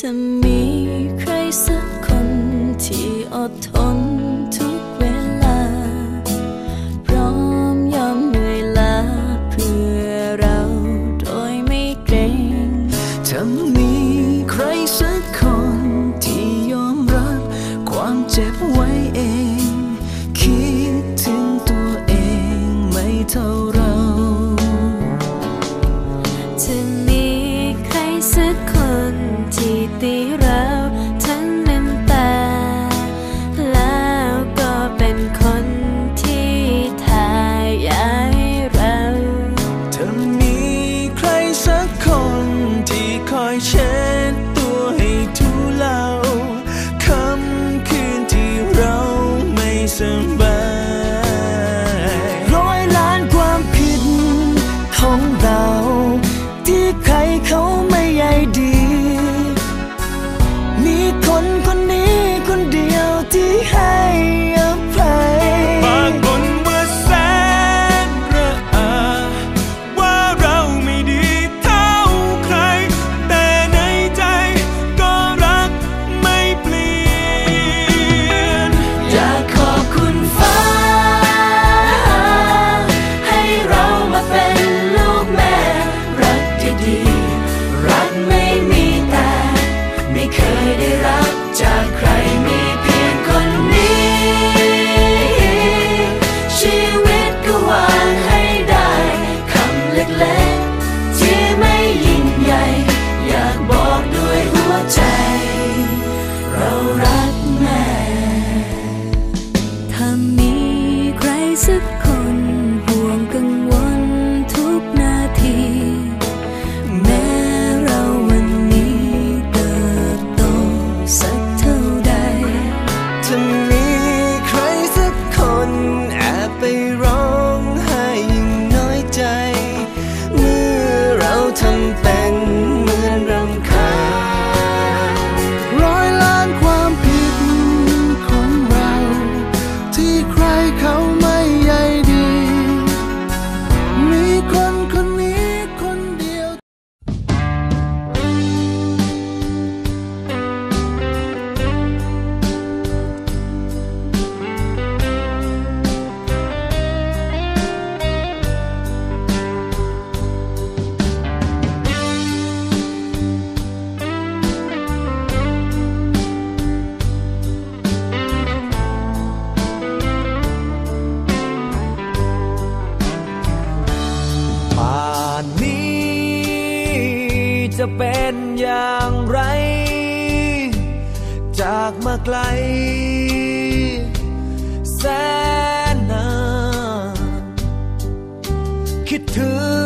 ถ้ามีใครสักคนที่อดทนทุกเวลา พร้อมยอมเหนื่อยล้าเพื่อเราโดยไม่เกรงถ้ามีใครสักคนที่ยอมรับความเจ็บไว้ จะเป็นอย่างไร จากมาไกล แสนนานคิดถึง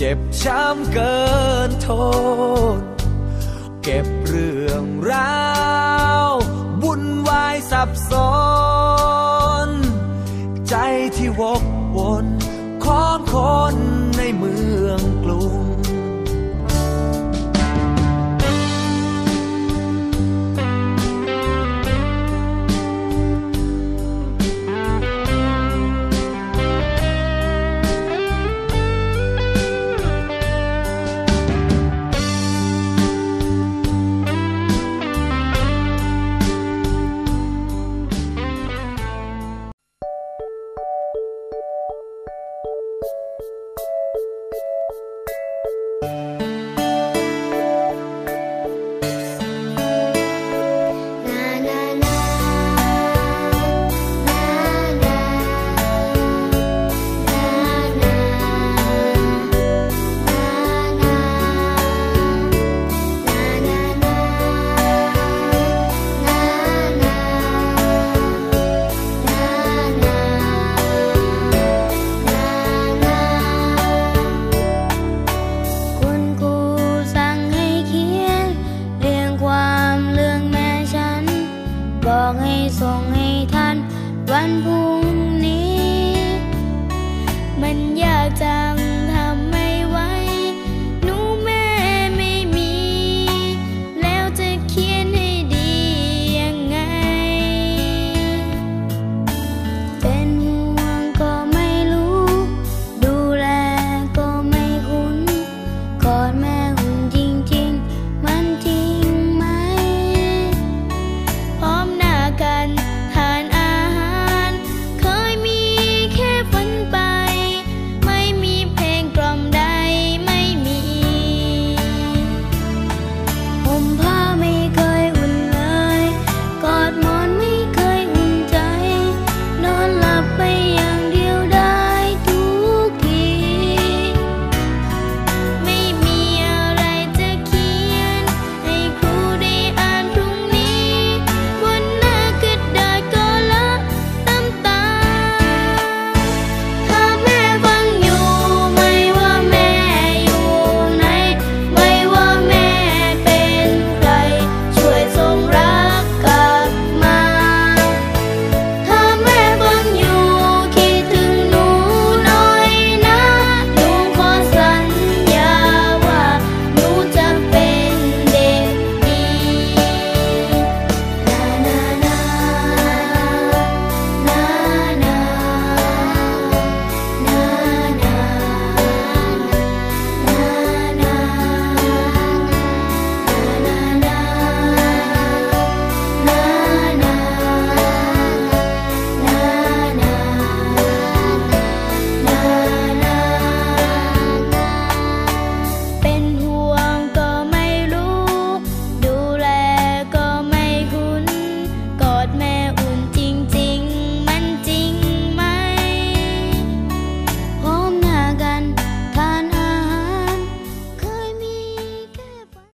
เจ็บช้ำเกินทน เก็บเรื่องราววุ่นวายสับสน